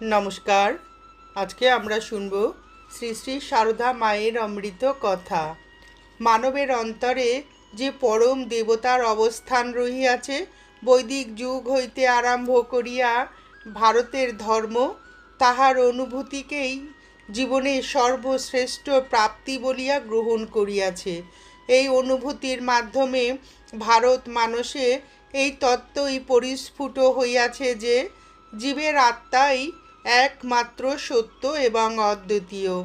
নমস্কার। আজকে আমরা শুনব শ্রী শ্রী সারদা মায়ের অমৃত কথা। মানবের অন্তরে যে পরম দেবতার অবস্থান রহিয়াছে, বৈদিক যুগ হইতে আরম্ভ করিয়া ভারতের ধর্ম, তাহার অনুভূতিকেই জীবনের সর্বশ্রেষ্ঠ প্রাপ্তি বলিয়া গ্রহণ করিয়াছে। এই অনুভূতির মাধ্যমে ভারত মানুষে এই তত্ত্বই পরিস্ফুট হইয়াছে যে, জীবের আত্মাই একমাত্র সত্য এবং অদ্বিতীয়।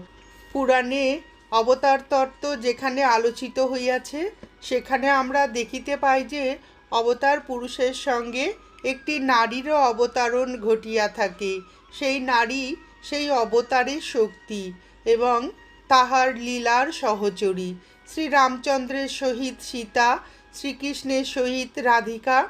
পুরাণে অবতার তত্ত্ব যেখানে আলোচিত হইয়াছে, সেখানে আমরা দেখিতে পাই যে অবতার পুরুষের সঙ্গে একটি নারীরও অবতারণ ঘটিয়া থাকে। সেই নারী সেই অবতারের শক্তি এবং তাহার লীলার সহচরী। শ্রীরামচন্দ্রের সহিত সীতা, শ্রীকৃষ্ণের সহিত রাধিকা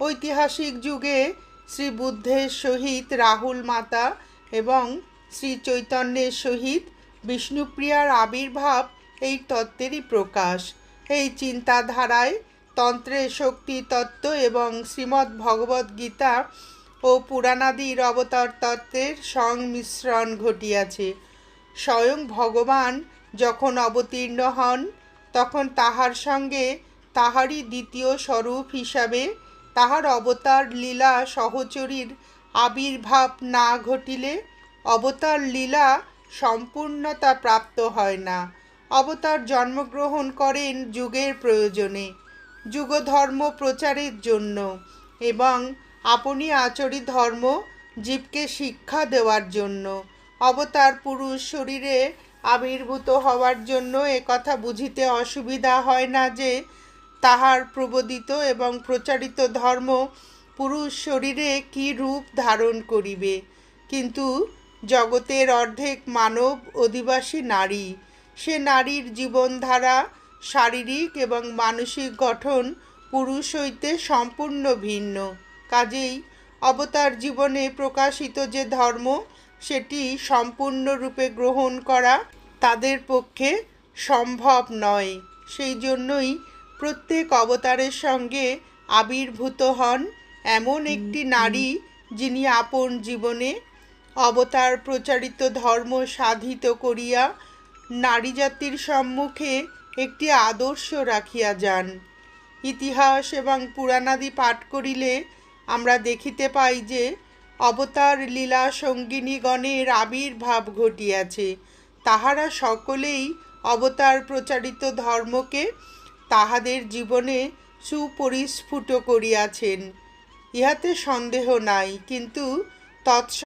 ঐতিহাসিক যুগে শ্রী বুদ্ধের সহিত রাহুল মাতা এবং শ্রী চৈতন্যের সহিত বিষ্ণুপ্রিয়ার আবির্ভাব এই তত্ত্বেরই প্রকাশ। এই চিন্তাধারায় তন্ত্রের শক্তি তত্ত্ব এবং শ্রীমদ্ ভগবদ্ গীতা ও পুরাণাদির অবতার তত্ত্বের সংমিশ্রণ ঘটিয়াছে। স্বয়ং ভগবান যখন অবতীর্ণ হন, তখন তাহার সঙ্গে তাহারই দ্বিতীয় স্বরূপ হিসাবে তাহার অবতার লীলা সহচরীর আবির্ভাব না ঘটিলে অবতার লীলা সম্পূর্ণতা প্রাপ্ত হয় না। অবতার জন্মগ্রহণ করেন যুগের প্রয়োজনে, যুগধর্ম প্রচারের জন্য এবং আপনি আচরিত ধর্ম জীবকে শিক্ষা দেওয়ার জন্য। অবতার পুরুষ শরীরে আবির্ভূত হওয়ার জন্য একথা বুঝিতে অসুবিধা হয় না যে তাহার প্রবোদিত এবং প্রচারিত ধর্ম পুরুষ শরীরে কি রূপ ধারণ করিবে? কিন্তু জগতের অর্ধেক মানব অধিবাসী নারী। সে নারীর জীবনধারা, শারীরিক এবং মানসিক গঠন পুরুষ হইতে সম্পূর্ণ ভিন্ন। কাজেই অবতার জীবনে প্রকাশিত যে ধর্ম, সেটি সম্পূর্ণরূপে গ্রহণ করা তাদের পক্ষে সম্ভব নয়। সেই জন্যই প্রত্যেক অবতারের সঙ্গে আবির্ভূত হন এমন একটি নারী যিনি আপন জীবনে অবতার প্রচারিত ধর্ম সাধিত করিয়া নারী জাতির সম্মুখে একটি আদর্শ রাখিয়া যান। ইতিহাস এবং পুরাণাদি পাঠ করিলে আমরা দেখিতে পাই যে অবতার লীলা সঙ্গিনীগণের আবির্ভাব ঘটিয়াছে। তাহারা সকলেই অবতার প্রচারিত ধর্মকে তাহাদের জীবনে সুপরিস্ফুট করিয়াছেন। ইহাতে সন্দেহ নাই কিন্তু